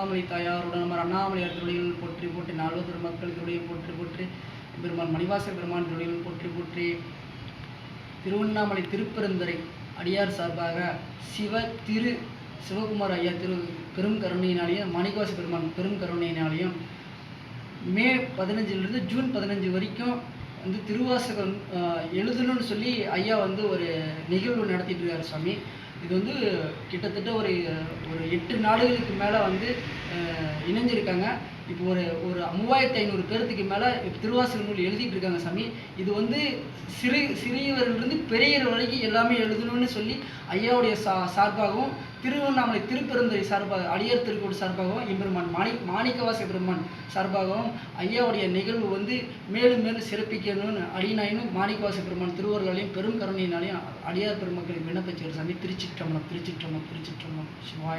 அண்ணாமலை தாயாருடன் நம்ம அண்ணாமலையார் திருவடிகள் போற்றி போற்றி நால்வர் பெருமக்கள் திருவடிகள் போற்றி போற்றி பெருமான் மணிவாச பெருமான் திருவடிகள் போற்றி போற்றி திருவண்ணாமலை திருப்பெருந்துறை அடியார் சார்பாக சிவ திரு சிவகுமார் ஐயா திரு பெரும் கருணையினாலேயும் மாணிக்கவாச பெருமான் பெரும் கருணையினாலேயும் மே பதினஞ்சிலிருந்து ஜூன் பதினஞ்சு வரைக்கும் வந்து திருவாசகம் எழுதணும்னு சொல்லி ஐயா வந்து ஒரு நிகழ்வு நடத்திட்டு இருக்காரு சாமி இது வந்து கிட்டத்தட்ட ஒரு எட்டு நாடுகளுக்கு மேலே வந்து இணைஞ்சிருக்காங்க. இப்போ ஒரு ஒரு மூவாயிரத்தி ஐநூறு பேர்த்துக்கு மேலே திருவாசக நூல் எழுதிட்டு இருக்காங்க சாமி. இது வந்து சிறு சிறியவர்களிருந்து பெரியவர் வரைக்கும் எல்லாமே எழுதணும்னு சொல்லி ஐயாவுடைய சா சார்பாகவும் திருவண்ணாமலை திருப்பெருந்துறை சார்பாக அடியார் திருக்கோடு சார்பாகவும் எம்பெருமான் மாணி மாணிக்கவாச பெருமான் சார்பாகவும் ஐயாவுடைய நிகழ்வு வந்து மேலும் மேலும் சிறப்பிக்கணும்னு அடிநாயினும் மாணிக்கவாச பெருமான் திருவர்களாலையும் பெரும் கருணையினாலையும் அடியார் பெருமக்களின் விண்ணப்பிச்சு சாமி. திருச்சிற்றம்பலம் திருச்சிற்றம்பலம் திருச்சிற்றம்பலம் சிவாய்